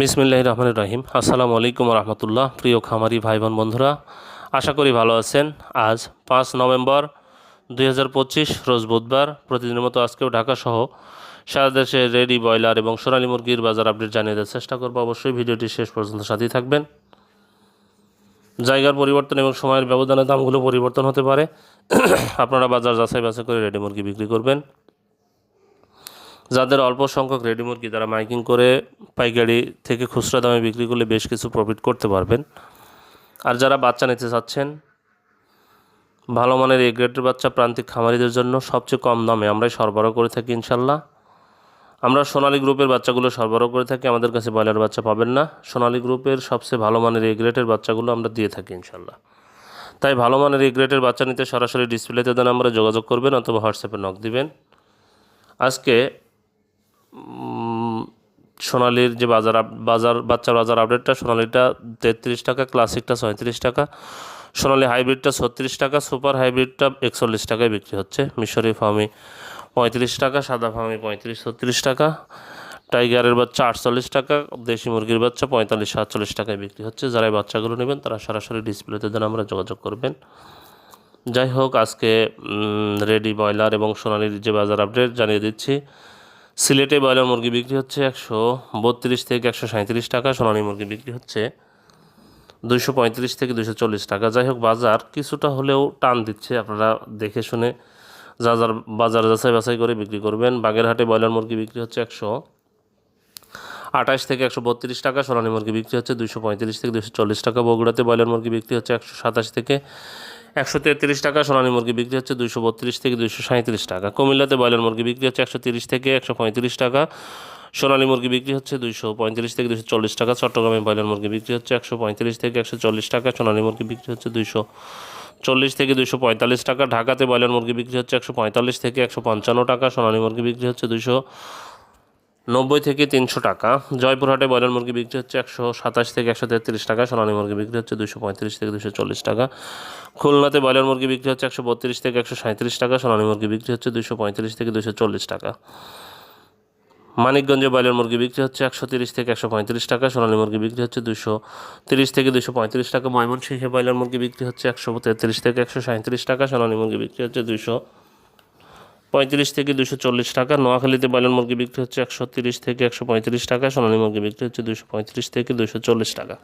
বিসমিল্লাহ রহমান রহিম। আসসালামু আলাইকুম রহমতুল্লাহ। প্রিয় খামারি ভাই বোন বন্ধুরা, আশা করি ভালো আছেন। আজ পাঁচ নভেম্বর দু হাজার পঁচিশ, রোজ বুধবার। প্রতিদিনের মতো আজকেও ঢাকা সহ সারা দেশে রেডি, ব্রয়লার এবং সোনালী মুরগির বাজার আপডেট জানিয়ে দেওয়ার চেষ্টা করব। অবশ্যই ভিডিওটি শেষ পর্যন্ত সাথেই থাকবেন। জায়গার পরিবর্তন এবং সময়ের ব্যবধানে দামগুলো পরিবর্তন হতে পারে। আপনারা বাজার যাচাই বাছাই করে রেডি মুরগি বিক্রি করবেন। যাদের অল্প সংখ্যক রেডি মুরগি তারা মাইকিং করে পাইকারি থেকে খুচরা দামে বিক্রি করলে বেশ কিছু প্রফিট করতে পারবেন। আর যারা বাচ্চা নিতে চাচ্ছেন, ভালো মানের এ গ্রেডের বাচ্চা প্রান্তিক খামারিদের জন্য সবচেয়ে কম দামে আমরাই সরবরাহ করে থাকি ইনশাল্লাহ। আমরা সোনালী গ্রুপের বাচ্চাগুলো সরবরাহ করে থাকি, আমাদের কাছে ব্রয়লার বাচ্চা পাবেন না। সোনালী গ্রুপের সবচেয়ে ভালো মানের এ গ্রেডের বাচ্চাগুলো আমরা দিয়ে থাকি ইনশাল্লাহ। তাই ভালো মানের এ গ্রেডের বাচ্চা নিতে সরাসরি ডিসপ্লেতে দেন আমরা যোগাযোগ করবেন অথবা হোয়াটসঅ্যাপে নক দিবেন। আজকে সোনালির যে বাজার বাজার, বাচ্চার বাজার আপডেটটা, সোনালিটা তেত্রিশ টাকা, ক্লাসিকটা ছয়ত্রিশ টাকা, সোনালি হাইব্রিডটা ছত্রিশ টাকা, সুপার হাইব্রিডটা একচল্লিশ টাকায় বিক্রি হচ্ছে। মিশরি ফার্মি পঁয়ত্রিশ টাকা, সাদা ফার্মি পঁয়ত্রিশ, ছত্রিশ টাকা, টাইগারের বাচ্চা আটচল্লিশ টাকা, দেশি মুরগির বাচ্চা পঁয়তাল্লিশ, সাতচল্লিশ টাকায় বিক্রি হচ্ছে। যারা এই বাচ্চাগুলো নেবেন, তারা সরাসরি ডিসপ্লেতে দেন, আমরা যোগাযোগ করবেন। যাই হোক, আজকে রেডি ব্রয়লার এবং সোনালির যে বাজার আপডেট, জানিয়ে দিচ্ছি। সিলেটে ব্রয়লার মুরগি বিক্রি হচ্ছে একশো বত্রিশ থেকে একশো সাঁত্রিশ টাকা, সোনালী মুরগি বিক্রি হচ্ছে দুইশো পঁয়ত্রিশ থেকে দুশো চল্লিশ টাকা। যাই হোক, বাজার কিছুটা হলেও টান দিচ্ছে। আপনারা দেখে শুনে যা যার বাজার যাচাই বাছাই করে বিক্রি করবেন। বাগেরহাটে ব্রয়লার মুরগি বিক্রি হচ্ছে একশো আঠাশ থেকে একশো বত্রিশ টাকা, সোনালী মুরগি বিক্রি হচ্ছে দুশো পঁয়ত্রিশ থেকে দুশো চল্লিশ টাকা। বগুড়াতে ব্রয়লার মুরগি বিক্রি হচ্ছে একশো সাতাশ থেকে একশো তেত্রিশ টাকা, সোনালী মুরগি বিক্রি হচ্ছে দুশো বত্রিশ থেকে দুশো সাঁত্রিশ টাকা। কুমিল্লাতে ব্রয়লার মুরগি বিক্রি হচ্ছে একশো তিরিশ থেকে একশো পঁয়ত্রিশ টাকা। সোনালী মুরগি বিক্রি হচ্ছে দুশো পঁয়ত্রিশ থেকে দুশো চল্লিশ টাকা। চট্টগ্রামে ব্রয়লার মুরগি বিক্রি হচ্ছে একশো পঁয়ত্রিশ থেকে একশো চল্লিশ টাকা। সোনালী মুরগি বিক্রি হচ্ছে দুশো চল্লিশ থেকে দুশো পঁয়তাল্লিশ টাকা। ঢাকাতে ব্রয়লার মুরগি বিক্রি হচ্ছে একশো পঁয়তাল্লিশ থেকে একশো পঞ্চান্ন টাকা। সোনালী মুরগি বিক্রি হচ্ছে দুশো নব্বই থেকে তিনশো টাকা। জয়পুরহাটে ব্রয়লার মুরগি বিক্রি হচ্ছে একশো সাতাশ থেকে একশো তেত্রিশ টাকা, সোনালী মুরগি বিক্রি হচ্ছে দুশো পঁয়ত্রিশ থেকে দুশো চল্লিশ টাকা। খুলনাতে ব্রয়লার মুরগি বিক্রি হচ্ছে একশো বত্রিশ থেকে একশো সাঁত্রিশ টাকা, সোনালী মুরগি বিক্রি হচ্ছে দুশো পঁয়ত্রিশ থেকে দুশো চল্লিশ টাকা। মানিকগঞ্জে ব্রয়লার মুরগি বিক্রি হচ্ছে একশো তিরিশ থেকে একশো পঁয়ত্রিশ টাকা, সোনালী মুরগি বিক্রি হচ্ছে দুশো তিরিশ থেকে দুশো পঁয়ত্রিশ টাকা। ময়মনসিংহে ব্রয়লার মুরগি বিক্রি হচ্ছে একশো তেত্রিশ থেকে একশো সাঁত্রিশ টাকা, সোনালী মুরগি বিক্রি হচ্ছে দুশো পঁয়ত্রিশ থেকে দুশো চল্লিশ টাকা। নোয়াখালীতে ব্রয়লার মুরগি বিক্রি হচ্ছে একশো তিরিশ থেকে একশো পঁয়ত্রিশ টাকা। সোনালী মুরগি বিক্রি হচ্ছে দুশো পঁয়ত্রিশ থেকে দুশো চল্লিশ টাকা।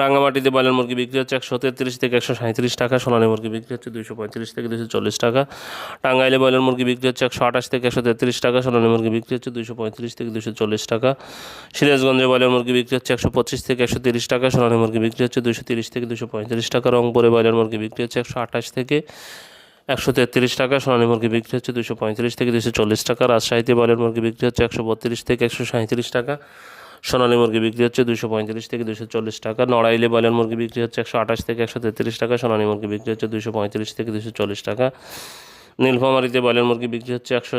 রাঙামাটিতে ব্রয়লার মুরগি বিক্রি হচ্ছে একশো তেত্রিশ থেকে একশো সাঁত্রিশ টাকা। সোনালী মুরগি বিক্রি হচ্ছে দুশো পঁয়ত্রিশ থেকে দুশো চল্লিশ টাকা। টাঙ্গাইলে ব্রয়লার মুরগি বিক্রি হচ্ছে একশো আঠাশ থেকে একশো তেত্রিশ টাকা। সোনালী মুরগি বিক্রি হচ্ছে দুশো পঁয়ত্রিশ থেকে দুশো চল্লিশ টাকা। সিরাজগঞ্জে ব্রয়লার মুরগি বিক্রি হচ্ছে একশো পঁচিশ থেকে একশো তিরিশ টাকা। সোনালী মুরগি বিক্রি হচ্ছে দুশো তিরিশ থেকে দুশো পঁয়ত্রিশ টাকা। রংপুরে ব্রয়লার মুরগি বিক্রি হচ্ছে একশো আঠাশ থেকে একশো তেত্রিশ টাকা, সোনালী মুরগি বিক্রি হচ্ছে দুশো পঁয়ত্রিশ থেকে দুশো চল্লিশ টাকা, রাজশাহীতে ব্রয়লার মুরগি বিক্রি হচ্ছে একশো বত্রিশ থেকে একশো সাঁত্রিশ টাকা, সোনালী মুরগি বিক্রি হচ্ছে দুশো পঁয়ত্রিশ থেকে দুশো চল্লিশ টাকা, নড়াইলে ব্রয়লার মুরগি বিক্রি হচ্ছে একশো আঠাশ থেকে একশো তেত্রিশ টাকা, সোনালী মুরগি বিক্রি হচ্ছে দুশো পঁয়ত্রিশ থেকে দুশো চল্লিশ টাকা, নীলফামারিতে ব্রয়লার মুরগি বিক্রি হচ্ছে একশো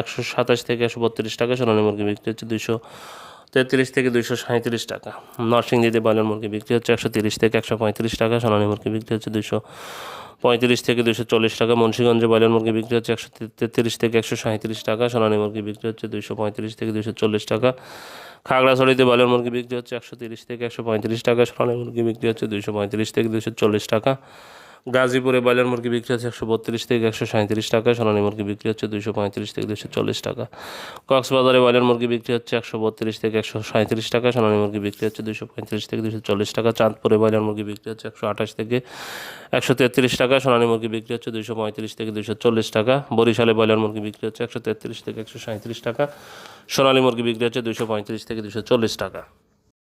একশো সাতাশ থেকে একশো বত্রিশ টাকা, সোনালী মুরগি বিক্রি হচ্ছে দুশো তেত্রিশ থেকে দুশো সাঁত্রিশ টাকা, নরসিংদীতে ব্রয়লার মুরগি বিক্রি হচ্ছে একশো তিরিশ থেকে একশো পঁয়ত্রিশ টাকা, সোনালী মুরগি বিক্রি হচ্ছে দুশো পঁয়ত্রিশ থেকে দুশো চল্লিশ টাকা। মুন্সিগঞ্জে ব্রয়লার মুরগি বিক্রি হচ্ছে একশো তেত্রিশ থেকে একশো সাঁত্রিশ টাকা। সোনালী মুরগি বিক্রি হচ্ছে দুশো পঁয়ত্রিশ থেকে দুশো চল্লিশ টাকা। খাগড়াছড়িতে ব্রয়লার মুরগি বিক্রি হচ্ছে একশো তিরিশ থেকে একশো পঁয়ত্রিশ টাকা। সোনালী মুরগি বিক্রি হচ্ছে দুশো পঁয়ত্রিশ থেকে দুশো চল্লিশ টাকা। গাজীপুরে ব্রয়লার মুরগি বিক্রি হচ্ছে একশো বত্রিশ থেকে একশো সাঁত্রিশ টাকা, সোনালী মুরগি বিক্রি হচ্ছে দুশো পঁয়ত্রিশ থেকে দুশো চল্লিশ টাকা। কক্সবাজারে ব্রয়লার মুরগি বিক্রি হচ্ছে একশো বত্রিশ থেকে একশো সাঁত্রিশ টাকা, সোনালী মুরগি বিক্রি হচ্ছে দুশো পঁয়ত্রিশ থেকে দুশো চল্লিশ টাকা। চাঁদপুরে ব্রয়লার মুরগি বিক্রি হচ্ছে একশো আঠাশ থেকে একশো তেত্রিশ টাকা, সোনালী মুরগি বিক্রি হচ্ছে দুশো পঁয়ত্রিশ থেকে দুশো চল্লিশ টাকা। বরিশালে ব্রয়লার মুরগি বিক্রি হচ্ছে একশো তেত্রিশ থেকে একশো সাঁত্রিশ টাকা, সোনালী মুরগি বিক্রি হচ্ছে দুশো পঁয়ত্রিশ থেকে দুশো চল্লিশ টাকা।